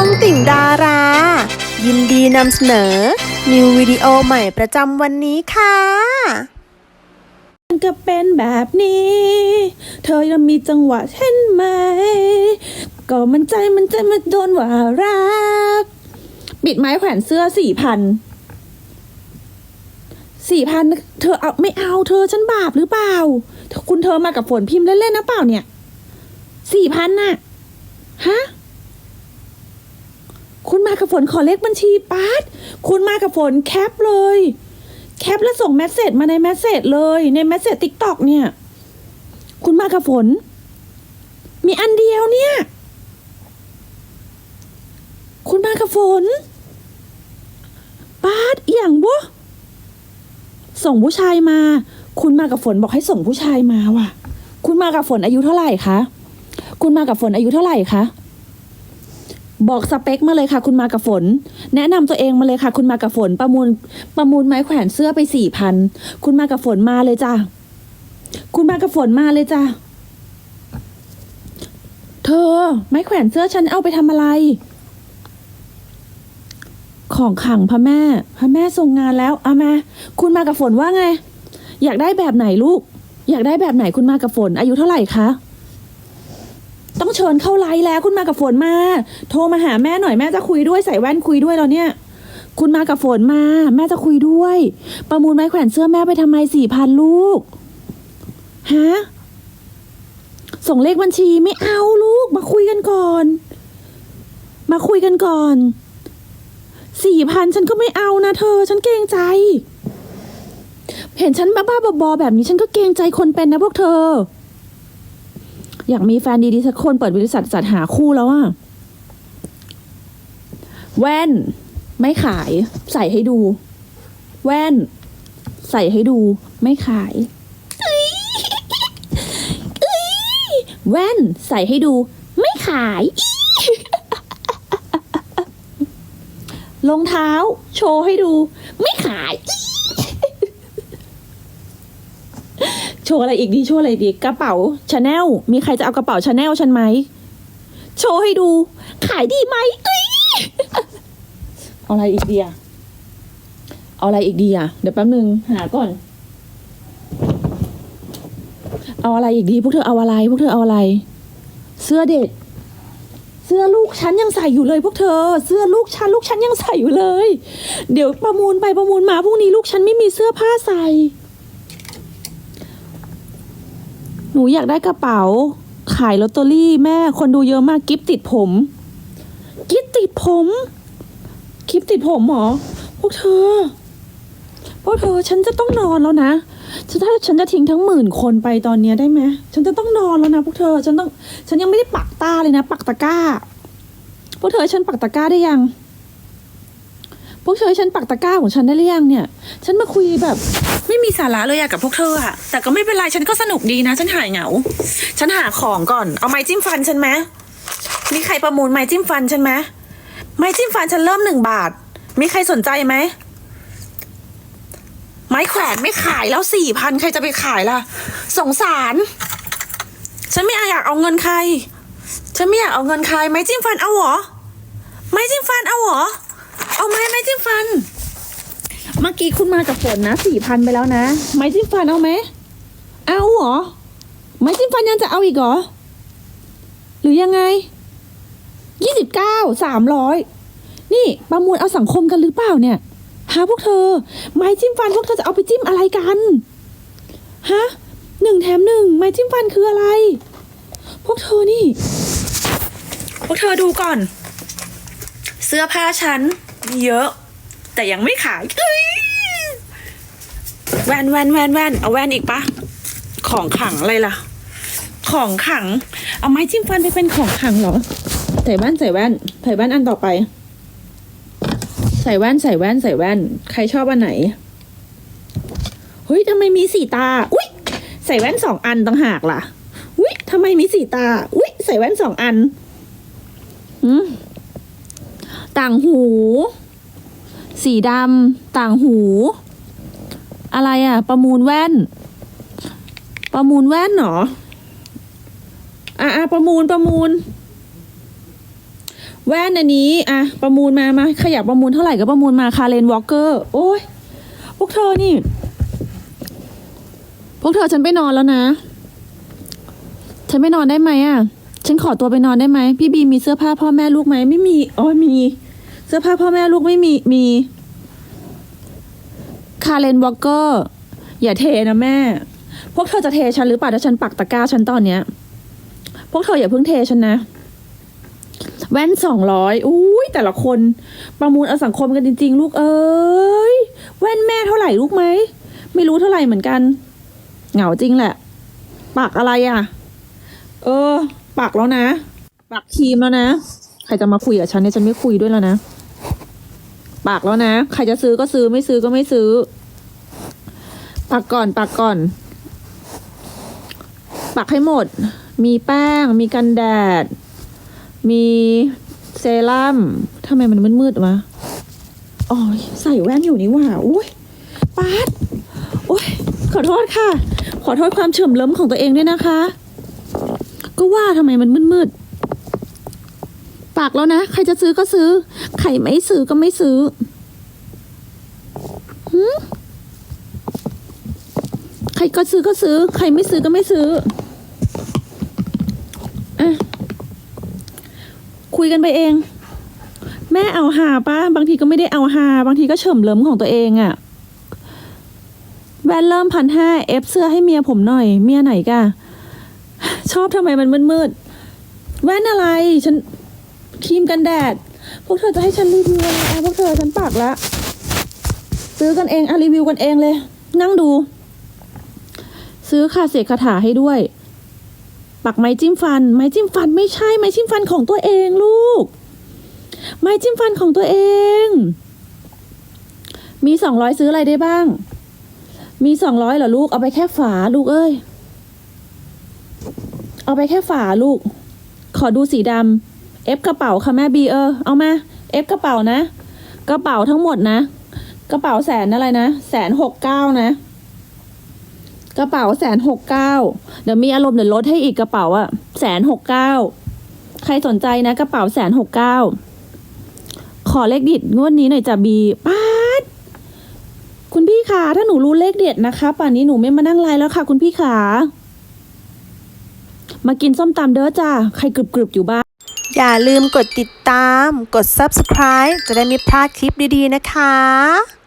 องติ่งดารา ยินดีนำเสนอ นิววิดีโอใหม่ประจำวันนี้ค่ะมันก็เป็นแบบนี้ เธอยังมีจังหวะเช่นไหม ก็มันใจมันใจมันโดนว่ารัก ปิดไม้แขวนเสื้อสี่พันสี่พันเธอเอาไม่เอาเธอฉันบาปหรือเปล่า คุณเธอมากับฝนพิมพ์เล่นๆนะเปล่าเนี่ยสี่พันน่ะฮะ กับฝนขอเลขบัญชีปาร์ตคุณมากับฝนแคปเลย แคปแล้วส่งแมสเซจมาในแมสเซจเลยในแมสเซจติ๊กต็อกเนี่ย คุณมากับฝน มีอันเดียวเนี่ย คุณมากับฝนปาดอย่างวะส่งผู้ชายมา คุณมากับฝนบอกให้ส่งผู้ชายมาว่ะ คุณมากับฝนอายุเท่าไหร่คะ คุณมากับฝนอายุเท่าไหร่คะ บอกสเปคมาเลยค่ะ คุณมากับฝน แนะนำตัวเองมาเลยค่ะ คุณมากับฝน ประมูลประมูลไม้แขวนเสื้อไปสี่พันคุณมากับฝนมาเลยจ้ะคุณมากับฝนมาเลยจ้ะเธอ ไม้แขวนเสื้อฉันเอาไปทำอะไร ของขังพระแม่ พระแม่ส่งงานแล้วเอามาคุณมากับฝนว่าไง อยากได้แบบไหนลูก อยากได้แบบไหนคุณมากับฝน อายุเท่าไหร่คะ ต้องเชิญเข้าไลฟ์แล้วคุณมากับฝนมา โทรมาหาแม่หน่อยแม่จะคุยด้วยใส่แว่นคุยด้วยแล้วเนี่ย คุณมากับฝนมา แม่จะคุยด้วย ประมูลไม้แขวนเสื้อแม่ไปทำไมสี่พันลูกฮะส่งเลขบัญชีไม่เอาลูก มาคุยกันก่อน มาคุยกันก่อนสี่พันฉันก็ไม่เอานะเธอ ฉันเกรงใจ เห็นฉันบ้าๆบอๆแบบนี้ฉันก็เกรงใจคนเป็นนะพวกเธอ อยากมีแฟนดีๆสักคนเปิดบริษัทจัดหาคู่แล้วอะแว่น ไม่ขาย ใส่ให้ดู แว่น ใส่ให้ดู ไม่ขายแว่น ใส่ให้ดู ไม่ขาย รองเท้า โชว์ให้ดู ไม่ขายอี้โชว์อะไรอีกดีโชว์อะไรดีกระเป๋าชาแนลมีใครจะเอากระเป๋าชาแนลฉันไหมโชว์ให้ดู ขายดีไหมเอ้ยเอาอะไรอีกดีอะเอาอะไรอีกดีอะเดี๋ยวแป๊บนึงหาก่อน เอาอะไรอีกดี พวกเธอเอาอะไร พวกเธอเอาอะไร เสื้อเด็กเสื้อลูกฉันยังใส่อยู่เลย พวกเธอ เสื้อลูกฉันลูกฉันยังใส่อยู่เลย เดี๋ยวประมูลไปประมูลมาพรุ่งนี้ลูกฉันไม่มีเสื้อผ้าใส่ หนูอยากได้กระเป๋า ขายลอตเตอรี่แม่คนดูเยอะมากกิฟติดผม กิฟติดผม คลิปติดผมหรอ พวกเธอ พวกเธอฉันจะต้องนอนแล้วนะฉันถ้าฉันจะทิ้งทั้งหมื่นคนไปตอนเนี้ยได้ไหม ฉันจะต้องนอนแล้วนะพวกเธอ ฉันต้อง ฉันยังไม่ได้ปักตาเลยนะ ปักตะกร้า พวกเธอฉันปักตะกร้าได้ยัง วกเธอฉันปักตะกร้าของฉันได้หรือยังเนี่ย ฉันมาคุยแบบ ไม่มีสาระเลยอะกับพวกเธออะแต่ก็ไม่เป็นไรฉันก็สนุกดีนะ ฉันหายเหงา ฉันหาของก่อน เอาไม้จิ้มฟันฉันไหมมีใครประมูลไม้จิ้มฟันฉันไหมไม้จิ้มฟันฉันเริ่มหนึ่งบาท มีใครสนใจไหมไม้แขวนไม่ขายแล้วสี่พันใครจะไปขายล่ะ สงสาร ฉันไม่อยากเอาเงินใคร ฉันไม่อยากเอาเงินใคร ไม้จิ้มฟันเอาหรอ ไม้จิ้มฟันเอาหรอ เอาไหมไม้จิ้มฟัน เมื่อกี้คุณมากับฝนนะสี่พันไปแล้วนะ ไม้จิ้มฟันเอาไหม เอาเหรอ ไม้จิ้มฟันยังจะเอาอีกเหรอ หรือยังไงยี่สิบเก้าสามร้อยนี่ประมูลเอาสังคมกันหรือเปล่าเนี่ยฮะพวกเธอ ไม้จิ้มฟันพวกเธอจะเอาไปจิ้มอะไรกัน ฮะหนึ่งแถมหนึ่งไม้จิ้มฟันคืออะไร พวกเธอนี่ พวกเธอดูก่อน เสื้อผ้าฉัน เยอะ แต่ยังไม่ขายแว่นแว่นแว่นแว่นเอาแว่นอีกปะของขังอะไรล่ะ ของขัง เอาไม้จิ้มฟันไปเป็นของขังเหรอใส่แว่นใส่แว่นใส่แว่นอันต่อไป ใส่แว่นใส่แว่นใส่แว่น ใครชอบอันไหนเฮ้ยทำไมมีสีตา อุ้ยใส่แว่นสองอันต่างหากล่ะ อุ้ยทำไมมีสีตา อุ้ยใส่แว่นสองอันอืม ต่างหู สีดำต่างหู อะไรอะประมูลแว่น ประมูลแว่นเหรออะอะประมูลประมูล แว่นอันนี้อะประมูลมามาขยับประมูลเท่าไหร่ก็ประมูลมาคาเลนวอลเกอร์โอ้ยพวกเธอนี่ พวกเธอฉันไปนอนแล้วนะ ฉันไปนอนได้ไหมอะ ฉันขอตัวไปนอนได้ไหมพี่บีมีเสื้อผ้าพ่อแม่ลูกไหมไม่มีอ๋อมี เสื้อผ้าพ่อแม่ลูกไม่มีมี คาเลนวอลเกอร์อย่าเทนะแม่ พวกเธอจะเทฉันหรือเปล่าถ้าฉันปักตะกร้าฉันตอนเนี้ย พวกเธออย่าเพิ่งเทฉันนะ แว่นสองร้อยอุ้ยแต่ละคน ประมูลเอาสังคมกันจริง ๆ ลูกเอ้ยแว่นแม่เท่าไหร่ลูกไหมไม่รู้เท่าไหร่เหมือนกัน เหงาจริงแหละปักอะไรอะ เออ ปักแล้วนะ ปักครีมแล้วนะ ใครจะมาคุยกับฉันเนี่ยฉันไม่คุยด้วยแล้วนะ ปักแล้วนะ ใครจะซื้อก็ซื้อไม่ซื้อก็ไม่ซื้อ ปักก่อนปักก่อน ปักให้หมด มีแป้ง มีกันแดด มีเซรั่มทำไมมันมืดๆวะอ๋อใส่แว่นอยู่นี่หว่าอุ้ยปาดโอ้ยขอโทษค่ะ ขอโทษความเฉมล้มของตัวเองด้วยนะคะ ก็ว่าทำไมมันมืดๆปากแล้วนะ ใครจะซื้อก็ซื้อ ใครไม่ซื้อก็ไม่ซื้อหืมใครก็ซื้อก็ซื้อ ใครไม่ซื้อก็ไม่ซื้ออะคุยกันไปเอง แม่เอาหาป้าบางทีก็ไม่ได้เอาหา บางทีก็เฉิมเลิมของตัวเองอะแว่นเริ่มพันห้าเอฟเสื้อให้เมียผมหน่อย เมียไหนกะ ชอบทำไมมันมืดๆแว่นอะไร ฉันครีมกันแดด พวกเธอจะให้ฉันรีวิวอะไรอะพวกเธอฉันปากละซื้อกันเองอะรีวิวกันเองเลย นั่งดู ซื้อคาเสกคาถาให้ด้วย ปักไม้จิ้มฟัน ไม้จิ้มฟันไม่ใช่ไม้จิ้มฟันของตัวเองลูก ไม้จิ้มฟันของตัวเอง มีสองร้อยซื้ออะไรได้บ้าง มีสองร้อยเหรอลูกเอาไปแค่ฝาลูกเอ้ย เอาไปแค่ฝาลูก ขอดูสีดำเอฟกระเป๋าค่ะแม่บีเออ เอามาเอฟกระเป๋านะ กระเป๋าทั้งหมดนะ กระเป๋าแสนอะไรนะแสนหกเก้านะ กระเป๋าแสนหกเก้าเดี๋ยวมีอารมณ์เดี๋ยวลดให้อีกกระเป๋าอะแสนหกเก้าใครสนใจนะกระเป๋าแสนหกเก้าขอเลขดิดงวดนี้หน่อยจ้ะบีป้าดคุณพี่ขาถ้าหนูรู้เลขเด็ดนะคะ ป่านนี้หนูไม่มานั่งไลน์แล้วค่ะ คุณพี่ขา มากินส้มตำเด้อจ้า ใครกรึบๆอยู่บ้าน อย่าลืมกดติดตาม กด subscribe จะได้ไม่พลาดคลิปดีๆนะคะ